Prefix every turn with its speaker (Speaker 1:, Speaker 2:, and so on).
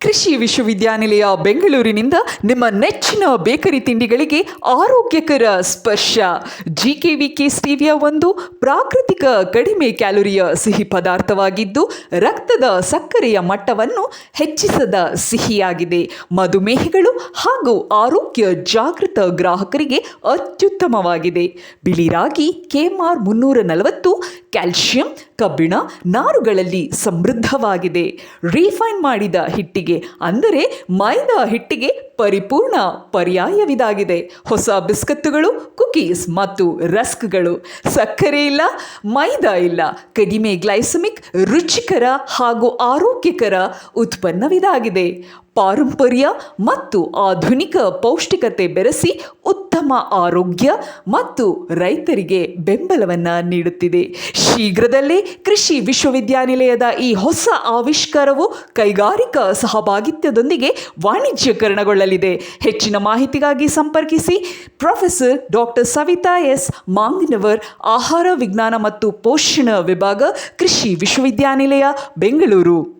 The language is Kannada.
Speaker 1: ಕೃಷಿ ವಿಶ್ವವಿದ್ಯಾನಿಲಯ ಬೆಂಗಳೂರಿನಿಂದ ನಿಮ್ಮ ನೆಚ್ಚಿನ ಬೇಕರಿ ತಿಂಡಿಗಳಿಗೆ ಆರೋಗ್ಯಕರ ಸ್ಪರ್ಶ. ಕೆ ಸ್ಟೀವಿಯಾ ಒಂದು ಪ್ರಾಕೃತಿಕ ಕಡಿಮೆ ಕ್ಯಾಲೋರಿಯ ಸಿಹಿ ಪದಾರ್ಥವಾಗಿದ್ದು, ರಕ್ತದ ಸಕ್ಕರೆಯ ಮಟ್ಟವನ್ನು ಹೆಚ್ಚಿಸದ ಸಿಹಿಯಾಗಿದೆ. ಮಧುಮೇಹಿಗಳು ಹಾಗೂ ಆರೋಗ್ಯ ಜಾಗೃತ ಗ್ರಾಹಕರಿಗೆ ಅತ್ಯುತ್ತಮವಾಗಿದೆ. ಬಿಳಿ ರಾಗಿ ಕೆ ಎಂ ಆರ್ ಮುನ್ನೂರ ನಲವತ್ತು, ಕ್ಯಾಲ್ಸಿಯಂ ಕಬ್ಬಿಣ ನಾರುಗಳಲ್ಲಿ ಸಮೃದ್ಧವಾಗಿದೆ. ರೀಫೈನ್ ಮಾಡಿದ ಹಿಟ್ಟಿಗೆ, ಅಂದರೆ ಮೈದಾ ಹಿಟ್ಟಿಗೆ ಪರಿಪೂರ್ಣ ಪರ್ಯಾಯವಿದಾಗಿದೆ. ಹೊಸ ಬಿಸ್ಕತ್ತುಗಳು, ಕುಕೀಸ್ ಮತ್ತು ರಸ್ಕ್ಗಳು. ಸಕ್ಕರೆ ಇಲ್ಲ, ಮೈದಾ ಇಲ್ಲ. ಕಡಿಮೆ ಗ್ಲೈಸಮಿಕ್, ರುಚಿಕರ ಹಾಗೂ ಆರೋಗ್ಯಕರ ಉತ್ಪನ್ನವಿದಾಗಿದೆ. ಪಾರಂಪರ್ಯ ಮತ್ತು ಆಧುನಿಕ ಪೌಷ್ಟಿಕತೆ ಬೆರೆಸಿ ಉತ್ತಮ ಆರೋಗ್ಯ ಮತ್ತು ರೈತರಿಗೆ ಬೆಂಬಲವನ್ನು ನೀಡುತ್ತಿದೆ. ಶೀಘ್ರದಲ್ಲೇ ಕೃಷಿ ವಿಶ್ವವಿದ್ಯಾನಿಲಯದ ಈ ಹೊಸ ಆವಿಷ್ಕಾರವು ಕೈಗಾರಿಕಾ ಸಹಭಾಗಿತ್ವದೊಂದಿಗೆ ವಾಣಿಜ್ಯಕರಣಗೊಳ್ಳಲಿದೆ. ಹೆಚ್ಚಿನ ಮಾಹಿತಿಗಾಗಿ ಸಂಪರ್ಕಿಸಿ professor doctor Savita S Manginavar ಆಹಾರ ವಿಜ್ಞಾನ ಮತ್ತು ಪೋಷಣ ವಿಭಾಗ ಕೃಷಿ ವಿಶ್ವವಿದ್ಯಾನಿಲಯ, ಬೆಂಗಳೂರು.